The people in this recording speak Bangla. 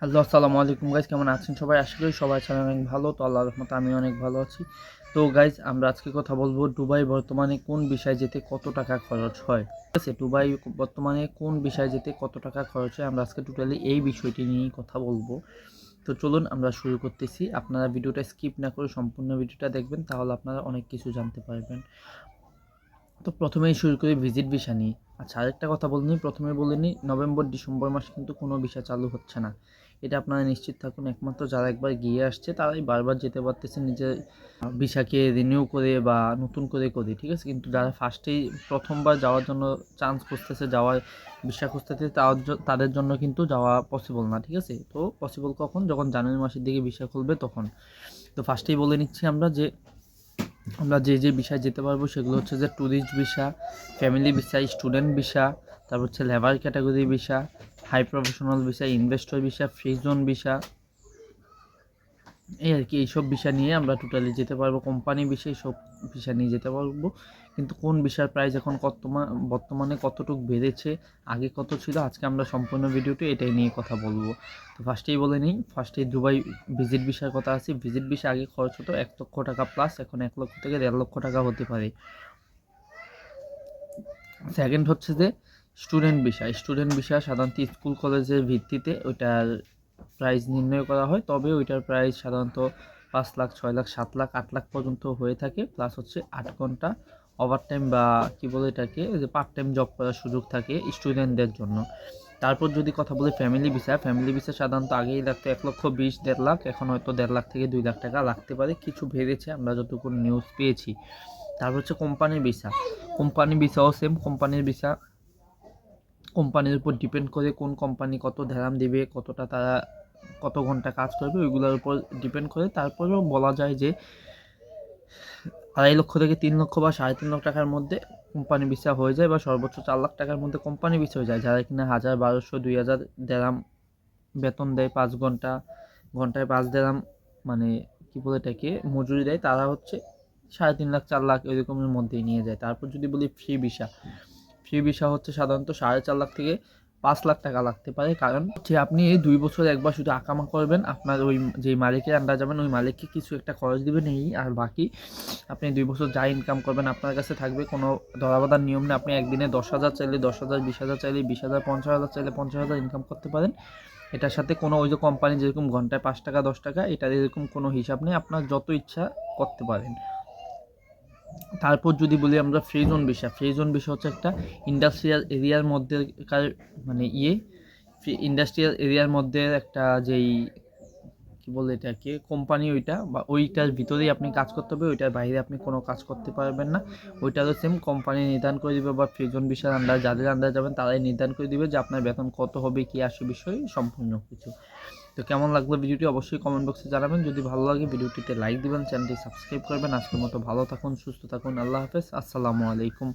হ্যালো, আসসালামু আলাইকুম। গাইজ কেমন আছেন সবাই? আশা করি সবাই আছেন অনেক ভালো। তো আল্লাহ রহমতে আমি অনেক ভালো আছি। তো গাইজ আমরা আজকে কথা বলব দুবাই বর্তমানে কোন বিষয় যেতে কত টাকা খরচ হয়। ঠিক আছে, দুবাই বর্তমানে কোন বিষয় যেতে কত টাকা খরচ হয়, আমরা আজকে টোটালি এই বিষয়টি নিয়েই কথা বলব। তো চলুন, আমরা শুরু করতেছি। আপনারা ভিডিওটা স্কিপ না করে সম্পূর্ণ ভিডিওটা দেখবেন, তাহলে আপনারা অনেক কিছু জানতে পারবেন। তো প্রথমেই শুরু করি ভিজিট ভিসা নিয়ে। আচ্ছা আরেকটা কথা বলিনি প্রথমে বলিনি নভেম্বর, ডিসেম্বর মাসে কিন্তু কোনো ভিসা চালু হচ্ছে না। এটা আপনারা নিশ্চিত থাকুন, একমাত্র যারা একবার গিয়ে আসছে তারাই বারবার যেতে পারতেছে নিজের ভিসাকে রিনিউ করে বা নতুন করে করে, ঠিক আছে? কিন্তু যারা ফার্স্টেই প্রথমবার যাওয়ার জন্য চান্স খুঁজতেছে, যাওয়ার ভিসা খুঁজতেছে তাদের জন্য কিন্তু যাওয়া পসিবল না, ঠিক আছে? তো পসিবল কখন? যখন জানুয়ারি মাসের দিকে ভিসা খুলবে তখন। তো ফার্স্টেই বলে নিচ্ছি আমরা যে আমরা যে যে বিষয় যেতে পারব সেগুলো হচ্ছে যে tourist visa family visa student visa তারপর হচ্ছে labour category visa high professional visa investor visa free zone visa এই আর কি, এইসব ভিসা নিয়ে আমরা টোটালি যেতে পারব কোম্পানি ভিসা সব ভিসা নিয়ে যেতে পারব। কিন্তু কোন ভিসার প্রাইস এখন কত বর্তমানে কতটুকু বেড়েছে, আগে কত ছিল, আজকে আমরা সম্পূর্ণ ভিডিওটি এটাই নিয়ে কথা বলব। তো ফার্স্টেই বলে নিই ফার্স্টেই দুবাই ভিজিট ভিসার কথা আছে। ভিজিট ভিসা আগে খরচ হতো এক লক্ষ টাকা প্লাস এখন এক লক্ষ থেকে দেড় লক্ষ টাকা হতে পারে। সেকেন্ড হচ্ছে যে স্টুডেন্ট বিষয় স্টুডেন্ট বিষয় সাধারণত স্কুল, কলেজের ভিত্তিতে ওইটার প্রাইস নির্ণয় করা হয়। তবে ওইটার প্রাইস সাধারণত পাঁচ লাখ, ছয় লাখ, সাত লাখ, আট লাখ পর্যন্ত হয়ে থাকে। প্লাস হচ্ছে আট ঘণ্টা ওভার টাইম বা কী বলে এটাকে যে পার্ট টাইম জব করার সুযোগ থাকে স্টুডেন্টদের জন্য। তারপর যদি কথা বলি ফ্যামিলি ভিসা ফ্যামিলি ভিসা সাধারণত আগেই লাগতো এক লক্ষ বিশ, দেড় লাখ। এখন হয়তো দেড় লাখ থেকে দুই লাখ টাকা লাগতে পারে। কিছু বেড়েছে আমরা যতটুকু নিউজ পেয়েছি। তারপর হচ্ছে কোম্পানির ভিসা কোম্পানি ভিসাও সেম কোম্পানির ভিসা কোম্পানির উপর ডিপেন্ড করে কোন কোম্পানি কত ধ্যারাম দেবে, কতটা তারা কত ঘণ্টা কাজ করবে, ওইগুলোর উপর ডিপেন্ড করে। তারপরেও বলা যায় যে আড়াই লক্ষ থেকে তিন লক্ষ বা সাড়ে তিন লক্ষ টাকার মধ্যে কোম্পানি ভিসা হয়ে যায় বা সর্বোচ্চ চার লাখ টাকার মধ্যে কোম্পানি ভিসা হয়ে যায়। যারা কিনা হাজার, বারোশো, দুই হাজার দেরাম বেতন দেয় পাঁচ ঘণ্টা, ঘন্টায় পাঁচ দেরাম মানে কী বলে এটাকে, মজুরি দেয়, তারা হচ্ছে সাড়ে তিন লাখ, চার লাখ এরকমের মধ্যেই নিয়ে যায়। তারপর যদি বলি ফ্রি ভিসা ফ্রি ভিসা হচ্ছে সাধারণত সাড়ে চার লাখ থেকে পাঁচ লাখ টাকা লাগতে পারে। কারণ যে আপনি এই দুই বছর একবার শুধু আকামা করবেন, আপনার ওই যে মালিকের আন্ডার যাবেন, ওই মালিককে কিছু একটা খরচ দিবেন এই আর বাকি। আপনি দুই বছর যা ইনকাম করবেন আপনার কাছে থাকবে। কোনো ধরাবাধার নিয়ম নেই, আপনি একদিনে দশ হাজার চাইলে দশ হাজার, বিশ হাজার চাইলে বিশ হাজার, পঞ্চাশ হাজার চাইলে পঞ্চাশ হাজার ইনকাম করতে পারেন। এটার সাথে কোনো ওই যে কোম্পানি যেরকম ঘন্টায় পাঁচ টাকা, দশ টাকা এটার এরকম কোনো হিসাব নেই। আপনার যত ইচ্ছা করতে পারেন। তারপর যদি বলি আমরা ফ্রি বিষয় জোন বিষয় হচ্ছে একটা ইন্ডাস্ট্রিয়াল এরিয়ার মধ্যেকার মানে ইয়ে ইন্ডাস্ট্রিয়াল এরিয়ার মধ্যে একটা যেই, কী বলে এটাকে কোম্পানি ওইটা বা ওইটার ভিতরেই আপনি কাজ করতে হবে, ওইটার বাইরে আপনি কোনো কাজ করতে পারবেন না। ওইটারও সেম কোম্পানি নির্ধারণ করে দিবে বা ফ্রিজন বিষয়ের আন্ডার যাদের আন্ডার যাবেন তারাই নির্ধারণ করে দিবে যে আপনার বেতন কত হবে, কী আসে বিষয়ে, সম্পূর্ণ কিছু। তো কেমন লাগল ভিডিওটি অবশ্যই কমেন্ট বক্সে জানাবেন। যদি ভালো লাগে ভিডিওটিতে লাইক দিবেন চ্যানেলটি সাবস্ক্রাইব করবেন। আজকের মতো ভালো থাকুন, সুস্থ থাকুন, আল্লাহ হাফেজ। আসসালামু আলাইকুম।